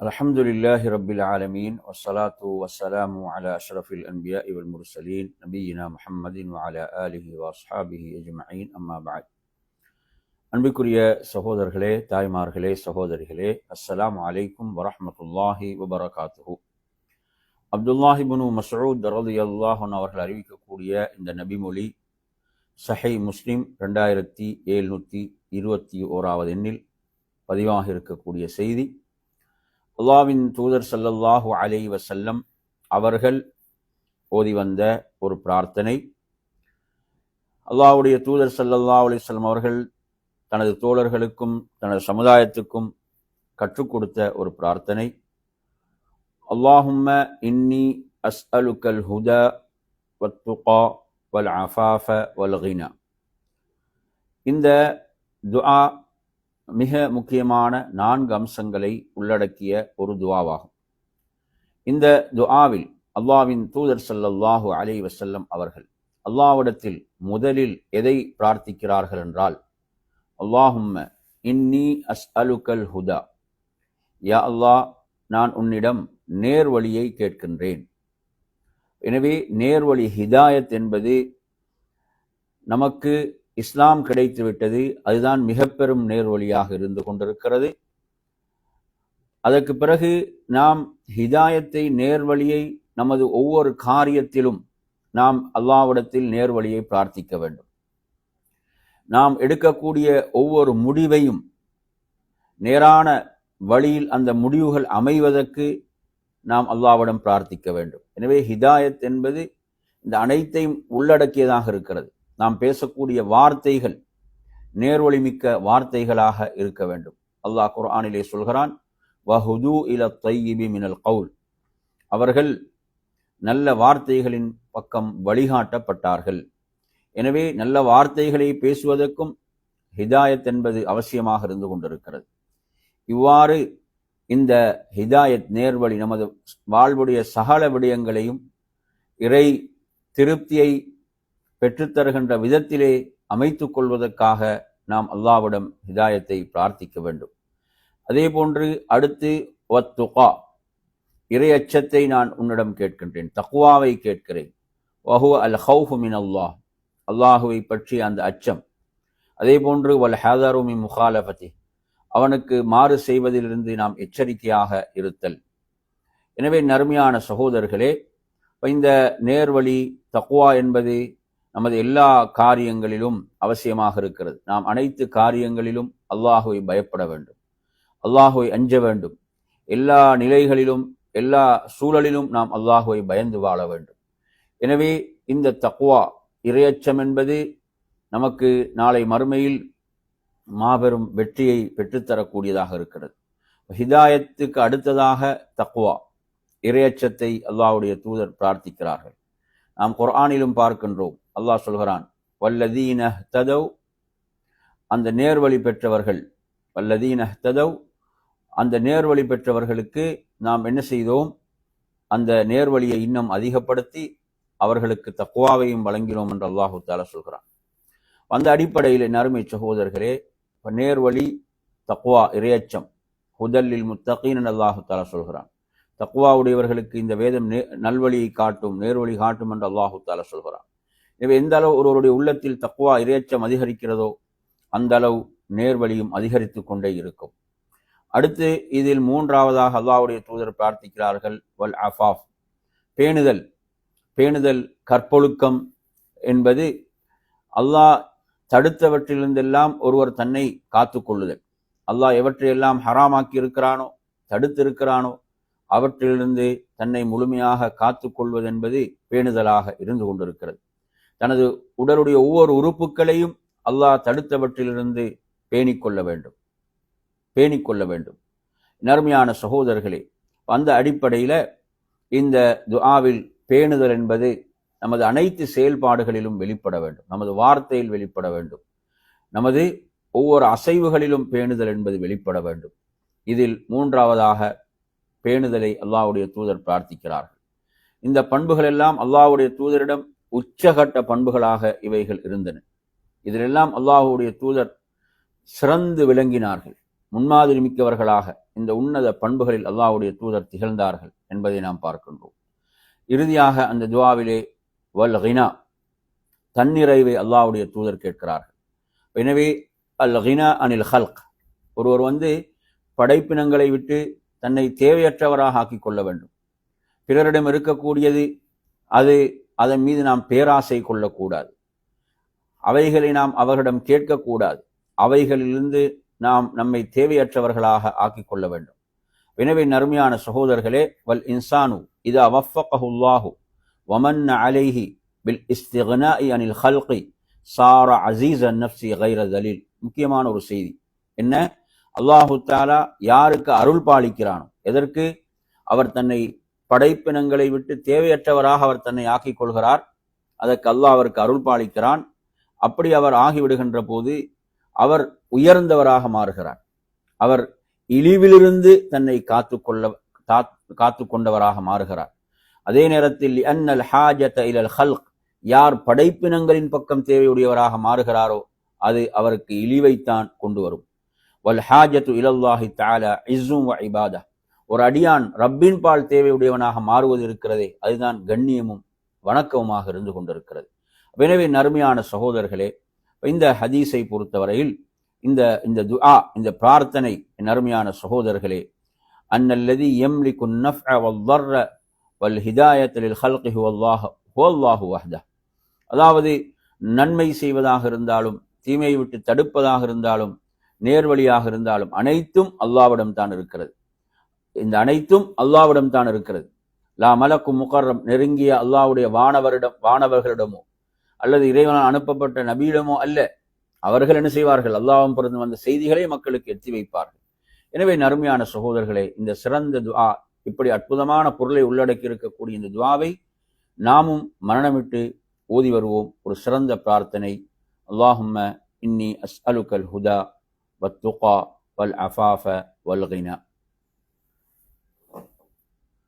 الحمد لله رب العالمين والصلاة والسلام على أشرف الأنبياء والمرسلين نبينا محمد وعلى آله وأصحابه أجمعين أما بعد அன்பிற்குரிய சகோதரர்களே தாய்மார்களே சகோதரிகளே அஸ்ஸலாமு அலைக்கும் வரஹ்மத்துல்லாஹி வபரகாத்துஹு அப்துல்லாஹிபுனு மசூத் ரலியல்லாஹன் அவர்கள் அறிவிக்கக்கூடிய இந்த நபிமொழி சஹை முஸ்லிம் ரெண்டாயிரத்தி எழுநூற்றி இருபத்தி ஓராவது எண்ணில் பதிவாக இருக்கக்கூடிய செய்தி அல்லாவின் தூதர் சல்லல்லாஹு அலை வசல்லம் அவர்கள் ஓதி வந்த ஒரு பிரார்த்தனை. அல்லாஹ்வுடைய தூதர் சல்லல்லா அலைஹி அவர்கள் தனது தோழர்களுக்கும் தனது சமுதாயத்துக்கும் கற்றுக் கொடுத்த ஒரு பிரார்த்தனை. அல்லாஹும்ம இன்னி அஸ் அலுக்கல் ஹுதா வத்துகா வல் அஃபாஃப வல் இந்த துஆ மிக முக்கியமான நான்கு அம்சங்களை உள்ளடக்கிய ஒரு துவாவாகும். இந்த துஆவில் அல்லாவின் தூதர் ஸல்லல்லாஹு அலைஹி வசல்லம் அவர்கள் அல்லாவிடத்தில் முதலில் எதை பிரார்த்திக்கிறார்கள் என்றால் அல்லாஹும்ம இன்னி அஸ் அலுகல் ஹுதா. யா அல்லாஹ் நான் உன்னிடம் நேர்வழியை கேட்கின்றேன். எனவே நேர்வழி ஹிதாயத் என்பது நமக்கு இஸ்லாம் கிடைத்துவிட்டது அதுதான் மிக பெரும் நேர்வழியாக இருந்து கொண்டிருக்கிறது. அதற்கு பிறகு நாம் ஹிதாயத்தை நேர்வழியை நமது ஒவ்வொரு காரியத்திலும் நாம் அல்லாவிடத்தில் நேர்வழியை பிரார்த்திக்க வேண்டும். நாம் எடுக்கக்கூடிய ஒவ்வொரு முடிவையும் நேரான வழியில் அந்த முடிவுகள் அமைவதற்கு நாம் அல்லாவிடம் பிரார்த்திக்க வேண்டும். எனவே ஹிதாயத் என்பது இந்த அனைத்தையும் உள்ளடக்கியதாக இருக்கிறது. நாம் பேசக்கூடிய வார்த்தைகள் நேர்வழிமிக்க வார்த்தைகளாக இருக்க வேண்டும். அல்லாஹ் குர்ஆனிலே சொல்கிறான் வஹுது இல தையிபி மினல் கவுல். அவர்கள் நல்ல வார்த்தைகளின் பக்கம் வழிகாட்டப்பட்டார்கள். எனவே நல்ல வார்த்தைகளை பேசுவதற்கும் ஹிதாயத் என்பது அவசியமாக இருந்து கொண்டிருக்கிறது. இவ்வாறு இந்த ஹிதாயத் நேர்வழி நமது வாழ்வுடைய சகல விடயங்களையும் இறை திருப்தியை பெற்றுத்தருகின்ற விதத்திலே அமைத்து கொள்வதற்காக நாம் அல்லாவிடம் ஹிதாயத்தை பிரார்த்திக்க வேண்டும். அதே போன்று அடுத்து வத்துகா. இறை அச்சத்தை நான் உன்னிடம் கேட்கின்றேன். தக்குவாவை கேட்கிறேன். வஹு அல் ஹவுஃபு மின் அல்லாஹ் அல்லாஹுவை பற்றிய அந்த அச்சம். அதே போன்று வல் ஹேதருமி முகாலபதி அவனுக்கு மாறு செய்வதிலிருந்து நாம் எச்சரிக்கையாக இருத்தல். எனவே நறுமையான சகோதரர்களே இந்த நேர்வழி தக்குவா என்பது நமது எல்லா காரியங்களிலும் அவசியமாக இருக்கிறது. நாம் அனைத்து காரியங்களிலும் அல்லாஹுவை பயப்பட வேண்டும். அல்லாஹுவை அஞ்ச வேண்டும். எல்லா நிலைகளிலும் எல்லா சூழலிலும் நாம் அல்லாஹுவை பயந்து வாழ வேண்டும். எனவே இந்த தக்குவா இரையச்சம் என்பது நமக்கு நாளை மறுமையில் மாபெரும் வெற்றியை பெற்றுத்தரக்கூடியதாக இருக்கிறது. ஹிதாயத்துக்கு அடுத்ததாக தக்குவா இரையச்சத்தை அல்லாஹுடைய தூதர் பிரார்த்திக்கிறார்கள். நாம் குர்ஆனிலும் பார்க்கின்றோம். அல்லாஹ் சொல்கிறான் வல்லதீன ததவ் அந்த நேர்வழி பெற்றவர்கள் வல்லதீன ததவ் அந்த நேர்வழி பெற்றவர்களுக்கு நாம் என்ன செய்தோம்? அந்த நேர்வழியை இன்னும் அதிகப்படுத்தி அவர்களுக்கு தக்குவாவையும் வழங்கினோம் என்று அல்லாஹு தாலா சொல்கிறான். அந்த அடிப்படையில் நறுமை சகோதரர்களே நேர்வழி தக்குவா இரையச்சம் ஹுதல்லில் முத்தகீன் அல்லாஹு தாலா சொல்கிறான். தக்குவாவுடையவர்களுக்கு இந்த வேதம் நே நல்வழியை காட்டும் நேர்வழி காட்டும் என்று அல்லாஹு தாலா சொல்கிறான். எனவே எந்த அளவு ஒருவருடைய உள்ளத்தில் தக்குவா இரையச்சம் அதிகரிக்கிறதோ அந்த அளவு நேர்வழியும் அதிகரித்து கொண்டே இருக்கும். அடுத்து இதில் மூன்றாவதாக அல்லாவுடைய தூதர் பிரார்த்திக்கிறார்கள் வல் அஃபாஃப். பேணுதல். பேணுதல் கற்பொழுக்கம் என்பது அல்லாஹ் தடுத்தவற்றிலிருந்தெல்லாம் ஒருவர் தன்னை காத்து கொள்ளுதல். அல்லாஹ் எவற்றையெல்லாம் ஹராமாக்கி இருக்கிறானோ தடுத்திருக்கிறானோ அவற்றிலிருந்து தன்னை முழுமையாக காத்து கொள்வது என்பது பேணுதலாக இருந்து கொண்டிருக்கிறது. தனது உடலுடைய ஒவ்வொரு உறுப்புகளையும் அல்லாஹ் தடுத்தவற்றிலிருந்து பேணிக்கொள்ள வேண்டும். பேணிக்கொள்ள வேண்டும். நர்மையான சகோதரர்களே அந்த அடிப்படையில் இந்த துஆவில் பேணுதல் என்பது நமது அனைத்து செயல்பாடுகளிலும் வெளிப்பட வேண்டும். நமது வார்த்தையில் வெளிப்பட வேண்டும். நமது ஒவ்வொரு அசைவுகளிலும் பேணுதல் என்பது வெளிப்பட வேண்டும். இதில் மூன்றாவதாக பேணுதலை அல்லாவுடைய தூதர் பிரார்த்திக்கிறார்கள். இந்த பண்புகள் எல்லாம் அல்லாஹ்வுடைய தூதரிடம் உச்சகட்ட பண்புகளாக இவைகள் இருந்தன. இதிலெல்லாம் அல்லாஹுடைய தூதர் சிறந்து விளங்கினார்கள். முன்மாதிரி மிக்கவர்களாக இந்த உன்னத பண்புகளில் அல்லாஹுடைய தூதர் திகழ்ந்தார்கள் என்பதை நாம் பார்க்கின்றோம். இறுதியாக அந்த துவாவிலே வல் ஹினா தன்னிறைவை அல்லாஹுடைய தூதர் கேட்கிறார்கள். எனவே அல் ஹினா அனில் ஹல்க் ஒருவர் வந்து படைப்பினங்களை விட்டு தன்னை தேவையற்றவராக ஆக்கிக் கொள்ள வேண்டும். பிறரிடம் இருக்கக்கூடியது அது அதன் மீது நாம் பேராசை கொள்ளக்கூடாது. அவைகளை நாம் அவர்களிடம் கேட்கக்கூடாது. அவைகளிலிருந்து நாம் நம்மை தேவையற்றவர்களாக ஆக்கிக் கொள்ள வேண்டும். எனவே நறுமையான சகோதரர்களே வல் இன்சானு இது அவஃபகஹுல்லாஹு வமன் அலைஹி பில் இஸ்திகனா அனில் ஹல்கி சார அசீஸ் நப்சி கைர தலீல். முக்கியமான ஒரு செய்தி. என்ன? அல்லாஹு தாலா யாருக்கு அருள் பாலிக்கிறானோ எதற்கு? அவர் தன்னை படைப்பினங்களை விட்டு தேவையற்றவராக அவர் தன்னை ஆக்கிக் கொள்கிறார். அதற்கு அல்லாஹ் அவருக்கு அருள் பாலிக்கிறான். அப்படி அவர் ஆகிவிடுகின்ற போது அவர் உயர்ந்தவராக மாறுகிறார். அவர் இழிவிலிருந்து தன்னை காத்து கொள்ள காத்து கொண்டவராக மாறுகிறார். அதே நேரத்தில் அன்னல் ஹாஜத் இலல் ஹல்க் யார் படைப்பினங்களின் பக்கம் தேவையுடையவராக மாறுகிறாரோ அது அவருக்கு இழிவைத்தான் கொண்டு வரும். வல் ஹாஜத்து இலல்லாஹி தாலா இஸ்ஸும் வ இபாதா ஒரு அடியான் ரப்பின் பால் தேவையுடையவனாக மாறுவது இருக்கிறதே அதுதான் கண்ணியமும் வணக்கமுமாக இருந்து கொண்டிருக்கிறது. எனவே நறுமையான சகோதரர்களே இந்த ஹதீஸை பொறுத்தவரையில் இந்த இந்த துஆ இந்த பிரார்த்தனை நறுமையான சகோதரர்களே அன்னல்லதி எம்லிக்கு நஃப்அ வல் வல் ஹிதாயத்தில் ஹல்கி ஹுவல்லாஹ் ஹுவல்லாஹு வஹ்தா அதாவது நன்மை செய்வதாக இருந்தாலும் தீமையை விட்டு தடுப்பதாக இருந்தாலும் நேர்வழியாக இருந்தாலும் அனைத்தும் அல்லாவிடம் தான் இருக்கிறது. இந்த அனைத்தும் அல்லாவிடம் தான் இருக்கிறது. லா மலக்கு முகர்ரம் நெருங்கிய அல்லாவுடைய வானவரிடம் வானவர்களிடமோ அல்லது இறைவனால் அனுப்பப்பட்ட நபியிடமோ அல்ல. அவர்கள் என்ன செய்வார்கள்? அல்லாவும் பிறந்து வந்த செய்திகளை மக்களுக்கு எத்தி வைப்பார்கள். எனவே நறுமையான சகோதரர்களே இந்த சிறந்த துவா இப்படி அற்புதமான பொருளை உள்ளடக்கி இருக்கக்கூடிய இந்த துவாவை நாமும் மரணமிட்டு ஓதி வருவோம். ஒரு சிறந்த பிரார்த்தனை. அல்லாஹும்ம இன்னி அஸ் அலுக்கல் ஹுதா வத்துகா வல் அஃபாஃப வல் கினா.